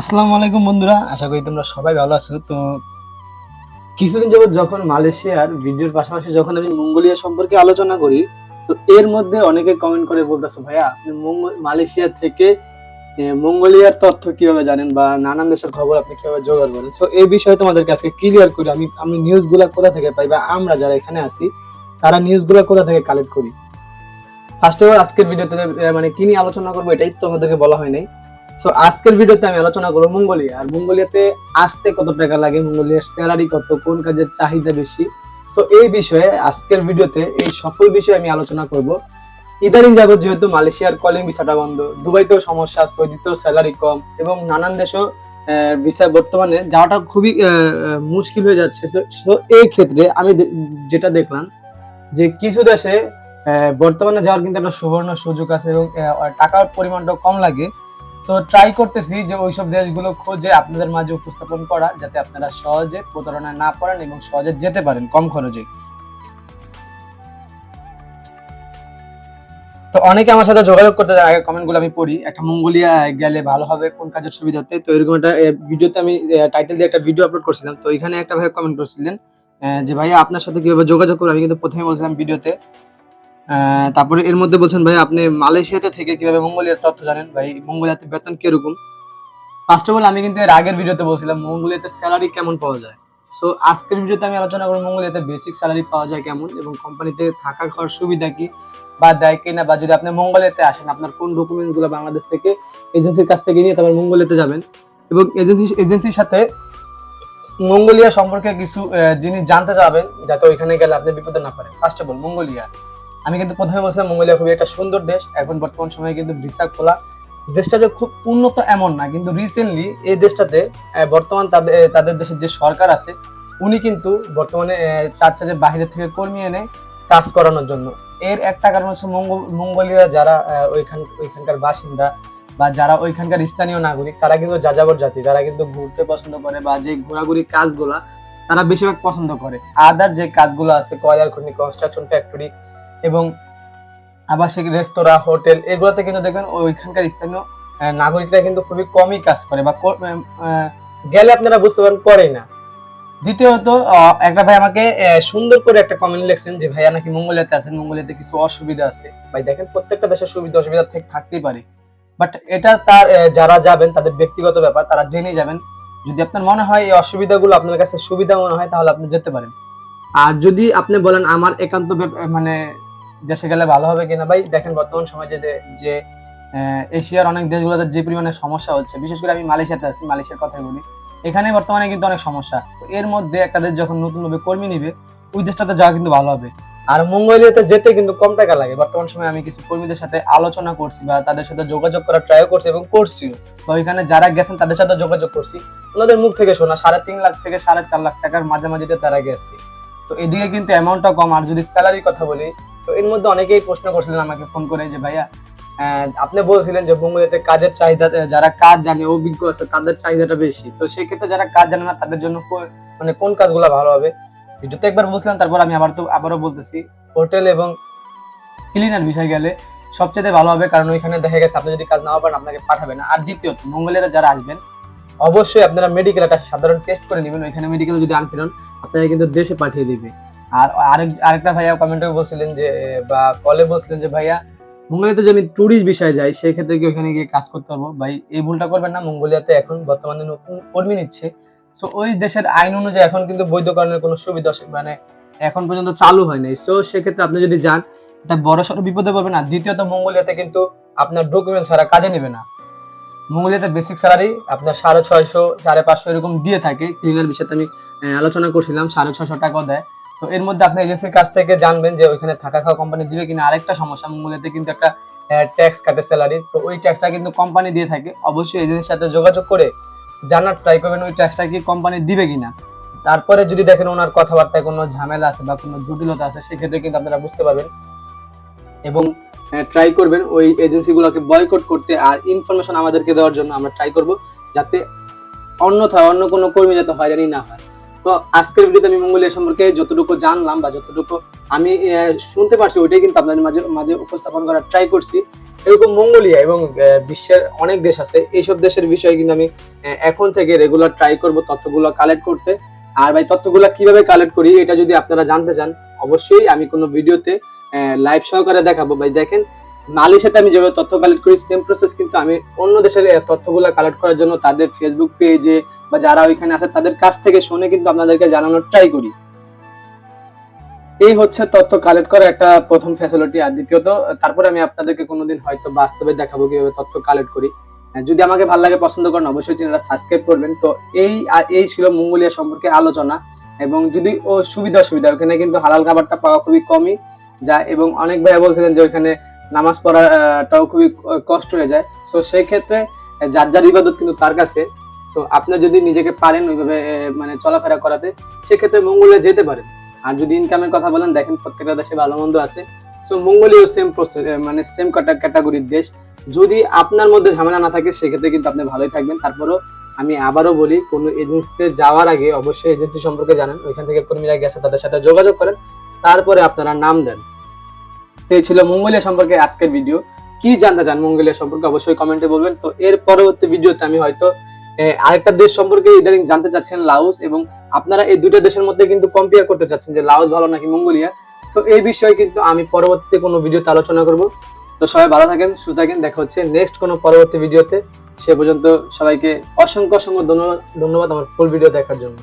আসসালামু আলাইকুম বন্ধুরা, আশা করি তোমরা সবাই ভালো আছো। তো কিছুদিন যাবত যখন মালয়েশিয়ার ভিডিওর পাশাপাশি যখন আমি মঙ্গোলিয়া সম্পর্কে আলোচনা করি, তো এর মধ্যে অনেকে কমেন্ট করে বলতেছো, ভাইয়া, আপনি মালয়েশিয়া থেকে মঙ্গোলিয়ার তথ্য কীভাবে জানেন বা নানান দেশের খবর আপনি কীভাবে জোগাড় করেন? সো এই বিষয়ে তোমাদেরকে আজকে ক্লিয়ার করি। আমি আমি নিউজগুলো কোথা থেকে পাই বা আমরা যারা এখানে আছি, তারা নিউজগুলো কোথা থেকে কালেক্ট করি? ফার্স্ট অফ অল আজকের ভিডিওতে মানে কি নিয়ে আলোচনা করব এটাই তোমাদেরকে বলা হয় নাই। সো আজকের ভিডিওতে আমি আলোচনা করব মঙ্গোলিয়া। আর মঙ্গোলিয়াতে আসতে কত টাকা লাগে? মঙ্গোলিয়ার স্যালারি কত? কোন কাজের চাহিদা বেশি? সো এই বিষয়ে, আজকের ভিডিওতে এই সকল বিষয়ে আমি আলোচনা করব। ইদানিং যাবত যেহেতু মালয়েশিয়ার কলিং ভিসাটা বন্ধ, দুবাইতেও সমস্যা, সৌদিতেও স্যালারি কম এবং নানান দেশেও ভিসা বর্তমানে যাওয়াটা খুবই মুশকিল হয়ে যাচ্ছে। সো এই ক্ষেত্রে আমি যেটা দেখলাম যে কিছু দেশে বর্তমানে যাওয়ার কিন্তু একটা সুবর্ণ সুযোগ আছে এবং টাকার পরিমাণটাও কম লাগে। তো ট্রাই করতেছি যে ওইসব দেশগুলো খোঁজে আপনাদের মাঝে উপস্থাপন করা যাতে আপনারা সহজে প্রতারণা না পড়েন এবং সহজে যেতে পারেন কম খরচে। তো অনেকে আমার সাথে যোগাযোগ করতে আগে কমেন্টগুলো আমি পড়ি, একটা মঙ্গোলিয়া গেলে ভালো হবে, কোন কাজের সুবিধা হতে, তো এরকম একটা ভিডিওতে আমি টাইটেল দিয়ে একটা ভিডিও আপলোড করছিলাম, তো এখানে একটা ভাই কমেন্ট করছিলেন যে ভাইয়া আপনার সাথে কীভাবে যোগাযোগ করব, আমি কিন্তু প্রথমে বলছিলাম ভিডিওতে তারপরে এর মধ্যে বলছেন, ভাই, আপনি মালয়েশিয়াতে থেকে কীভাবে মঙ্গোলিয়ার তথ্য জানেন? ভাই, মঙ্গোলিয়াতে বেতন কীরকম? ফার্স্ট অফ অল আমি কিন্তু এর আগের ভিডিওতে বলছিলাম, মঙ্গোলিয়াতে স্যালারি কেমন পাওয়া যায়? সো আজকের ভিডিওতে আমি আলোচনা করব মঙ্গোলিয়াতে বেসিক স্যালারি পাওয়া যায় কেমন এবং কোম্পানিতে থাকা খাওয়ার সুবিধা কি বা দেয় কিনা বা যদি আপনি মঙ্গোলিয়াতে আসেন, আপনার কোন ডকুমেন্টসগুলো বাংলাদেশ থেকে এজেন্সির কাছ থেকে নিয়ে তারপর মঙ্গোলিয়াতে যাবেন এবং এজেন্সি এজেন্সির সাথে মঙ্গোলিয়া সম্পর্কে কিছু জিনিস জানতে যাবেন যাতে ওইখানে গেলে আপনি বিপদে না পড়েন। First of all Mongolia. আমি কিন্তু প্রথমে বলছিলাম মঙ্গোলিয়া খুবই একটা সুন্দর দেশ। এখন বর্তমান সময়ে কিন্তু ভিসা খোলা। দেশটা যে খুব উন্নত এমন না, কিন্তু রিসেন্টলি এই দেশটাতে বর্তমান তাদের তাদের দেশের যে সরকার আছে, উনি কিন্তু বর্তমানে চাচ্ছে যে বাইরে থেকে কর্মী এনে কাজ করানোর জন্য। এর একটা কারণ হচ্ছে মঙ্গো- মঙ্গোলিয়া যারা ওইখান, ওইখানকার বাসিন্দা বা যারা ওইখানকার স্থানীয় নাগরিক, তারা কিন্তু যাযাবর জাতি, তারা কিন্তু ঘুরতে পছন্দ করে বা যে ঘোরাঘুরি কাজগুলা তারা বেশিরভাগ পছন্দ করে। আদার যে কাজগুলো আছে, কয়লার খনি কনস্ট্রাকশন ফ্যাক্টরি এবং আবাসিক রেস্তোরাঁ, হোটেল, এগুলোতে কিন্তু দেখবেন ওইখানকার স্থানীয় নাগরিকরা কিন্তু খুবই কমই কাজ করে বা গেলে আপনারা বুঝতে পারেন করে না। দ্বিতীয়ত একটা ভাই আমাকে সুন্দর করে একটা কমেন্ট লিখছেন যে, ভাইয়া নাকি মঙ্গোলিয়াতে আছেন, মঙ্গোলিয়াতে কিছু অসুবিধা আছে? ভাই, দেখেন প্রত্যেকটা দেশের সুবিধা, অসুবিধা থেকে থাকতেই পারে। বাট এটা তার যারা যাবেন, তাদের ব্যক্তিগত ব্যাপার, তারা জেনে যাবেন। যদি আপনার মনে হয় এই অসুবিধাগুলো আপনার কাছে সুবিধা মনে হয়, তাহলে আপনি যেতে পারেন। আর যদি আপনি বলেন, আমার একান্ত মানে দেশে গেলে ভালো হবে কিনা? ভাই, দেখেন বর্তমান সময় যে যে এশিয়ার অনেক দেশগুলোতে যে পরিমাণে সমস্যা হচ্ছে, বিশেষ করে আমি মালয়েশিয়াতে আছি, মালয়েশিয়ার কথাই বলি, এখানে বর্তমানে কিন্তু অনেক সমস্যা। এর মধ্যে একটা দেশ যখন নতুন ভাবে কর্মী নিবে, ওই দেশটাতে যাওয়া কিন্তু ভালো হবে। আর মঙ্গোলিয়াতে যেতে কিন্তু কম টাকা লাগে। বর্তমান সময়ে আমি কিছু কর্মীদের সাথে আলোচনা করছি বা তাদের সাথে যোগাযোগ করার ট্রাইও করছি এবং করছিও। বা ওইখানে যারা গেছেন তাদের সাথে যোগাযোগ করছি। ওনাদের মুখ থেকে শোনা, সাড়ে তিন লাখ থেকে সাড়ে চার লাখ টাকার মাঝামাঝিতে তারা গেছে। তো এদিকে কিন্তু অ্যামাউন্টটা কম। আর যদি স্যালারির কথা বলি, তো এর মধ্যে অনেকেই প্রশ্ন করছিলেন আমাকে ফোন করে যে, ভাইয়া আপনি বলছিলেন যে মঙ্গোলিয়াতে কাজের চাহিদা যারা কাজ জানে, অভিজ্ঞ আছে, তাদের চাহিদাটা বেশি। তো সেই ক্ষেত্রে যারা কাজ জানে না, তাদের জন্য মানে কোন কাজগুলো ভালো হবে? ভিডিওতে একবার বলছিলাম, তারপর আমি আবার তো, আবারও বলতেছি। হোটেল এবং ক্লিনার বিষয় গেলে সবচেয়ে ভালো হবে, কারণ ওইখানে দেখা গেছে, আপনি যদি কাজ না পারেন, আপনাকে পাঠাবে না। আর দ্বিতীয়ত মঙ্গোলিয়াতে যারা আসবেন অবশ্যই আপনারা মেডিকেল একটা সাধারণ টেস্ট করে নেবেন, ওইখানে মেডিকেল যদি আনফিরন, আপনাকে কিন্তু দেশে পাঠিয়ে দিবে। আর আরেক, আরেকটা ভাইয়া কমেন্টে বলছিলেন যে, বা কলে বলছিলেন যে, ভাইয়া, মঙ্গোলিয়াতে যে আমি ট্যুরিস্ট বিষয়ে যাই সেই ক্ষেত্রে কি ওখানে গিয়ে কাজ করতে পারব? ভাই, এই ভুলটা করবেন না, মঙ্গোলিয়াতে এখন বর্তমানে নতুন কর্মী নিচ্ছে। সো ওই দেশের আইন অনুযায়ী এখন কিন্তু বৈধকরণের কোনো সুবিধা মানে এখন পর্যন্ত চালু হয় নাই। সো সেক্ষেত্রে আপনি যদি যান, এটা বড় সড়ো বিপদে পড়বেন। আর দ্বিতীয়ত, মঙ্গোলিয়াতে কিন্তু আপনার ডকুমেন্ট ছাড়া কাজে নেবে না। মঙ্গোলিয়াতে বেসিক স্যালারি আপনার সাড়ে ছয়শো, সাড়ে পাঁচশো এরকম দিয়ে থাকে। ক্লিনার বিষয়ে আমি আলোচনা করছিলাম, সাড়ে ছয়শো টাকাও দেয়। তো এর মধ্যে আপনি এজেন্সির কাছ থেকে জানবেন যে ওইখানে থাকা খাওয়া কোম্পানি দিবে কিনা। আরেকটা সমস্যা মঙ্গোলিয়াতে কিন্তু একটা ট্যাক্স কাটে স্যালারি তো ওই ট্যাক্সটা কিন্তু কোম্পানি দিয়ে থাকে। অবশ্যই এজেন্সির সাথে যোগাযোগ করে জানার ট্রাই করবেন ওই ট্যাক্সটা কি কোম্পানি দিবে কিনা। তারপরে যদি দেখেন ওনার কথাবার্তায় কোনো ঝামেলা আছে বা কোনো জটিলতা আছে, সেক্ষেত্রে কিন্তু আপনারা বুঝতে পারবেন। এবং ট্রাই করবেন। ওই এজেন্সিগুলোকে বয়কট করতে আর ইনফরমেশন আমাদেরকে দেওয়ার জন্য আমরা ট্রাই করব যাতে অন্যথায় অন্য কোনো কর্মী যাতে হয়রানি না হয়। তো আজকের ভিডিওতে আমি মঙ্গোলিয়া সম্পর্কে যতটুকু জানলাম বা যতটুকু আমি শুনতে পারছি, ওইটাই কিন্তু আপনাদের মাঝে মাঝে উপস্থাপন করার ট্রাই করছি। এরকম মঙ্গোলিয়া এবং বিশ্বের অনেক দেশ আছে, এইসব দেশের বিষয়ে কিন্তু আমি এখন থেকে রেগুলার ট্রাই করব তথ্যগুলো কালেক্ট করতে। আর ভাই, তথ্যগুলো কীভাবে কালেক্ট করি, এটা যদি আপনারা জানতে চান, অবশ্যই আমি কোনো ভিডিওতে লাইভ সহকারে দেখাবো। ভাই, দেখেন মালির সাথে আমি যেভাবে তথ্য কালেক্ট করি সেম প্রসেস কিন্তু আমি অন্য দেশের তথ্যগুলো কালেক্ট করার জন্য তাদের ফেসবুক পেজে বা যারা ওইখানে আছে, তাদের কাছ থেকে শুনে কিন্তু আপনাদেরকে জানানোর ট্রাই করি। এই হচ্ছে তথ্য কালেক্ট করার একটা প্রথম ফ্যাসিলিটি আর দ্বিতীয়ত, তারপরে আমি আপনাদেরকে কোনোদিন হয়তো বাস্তবে দেখাবো কীভাবে তথ্য কালেক্ট করি। যদি আমাকে ভালো লাগে, পছন্দ করেন, অবশ্যই চ্যানেলটা সাবস্ক্রাইব করবেন। তো এই এই ছিল মঙ্গোলিয়া সম্পর্কে আলোচনা। এবং যদি ও সুবিধা অসুবিধা, ওখানে কিন্তু হালাল খাবারটা পাওয়া খুবই কমই। যায় এবং অনেক ভাইয়া বলছিলেন যে ওইখানে নামাজ পড়াটাও খুবই কষ্ট হয়ে যায়। সো সেই ক্ষেত্রে যার যার ইবাদত কিন্তু তার কাছে। সো আপনি যদি নিজেকে পারেন ওইভাবে মানে চলাফেরা করাতে, সেক্ষেত্রে মঙ্গোলিয়া যেতে পারেন। আর যদি ইনকামের কথা বলেন, দেখেন প্রত্যেকটা দেশে ভালো মন্দ আছে। সো মঙ্গোলিয়া সেম প্রসেস মানে সেম ক্যাটাগরির দেশ। যদি আপনার মধ্যে ঝামেলা না থাকে, সেক্ষেত্রে কিন্তু আপনি ভালোই থাকবেন। তারপরও আমি আবারও বলি, কোনো এজেন্সিতে যাওয়ার আগে অবশ্যই এজেন্সি সম্পর্কে জানেন। ওইখান থেকে কর্মীরা গেছে, তাদের সাথে যোগাযোগ করেন। তারপরে আপনারা নাম দেন। তো ছিল মঙ্গোলিয়া সম্পর্কে আজকের ভিডিও কি জানতে চান মঙ্গোলিয়া সম্পর্কে অবশ্যই কমেন্টে বলবেন। তো এর পরবর্তী ভিডিওতে আমি হয়তো আরেকটা দেশ সম্পর্কে ইদানিং জানতে চাচ্ছেন লাউস এবং আপনারা এই দুটো দেশের মধ্যে কিন্তু কম্পেয়ার করতে চাচ্ছেন যে লাউস ভালো নাকি মঙ্গোলিয়া। সো এই বিষয়ে কিন্তু আমি পরবর্তীতে কোনো ভিডিওতে আলোচনা করব। তো সবাই ভালো থাকেন, সুস্থ থাকেন। দেখা হচ্ছে নেক্সট কোনো পরবর্তী ভিডিওতে সে পর্যন্ত সবাইকে অসংখ্য অসংখ্য ধন্যবাদ ধন্যবাদ আমার ফুল ভিডিও দেখার জন্য।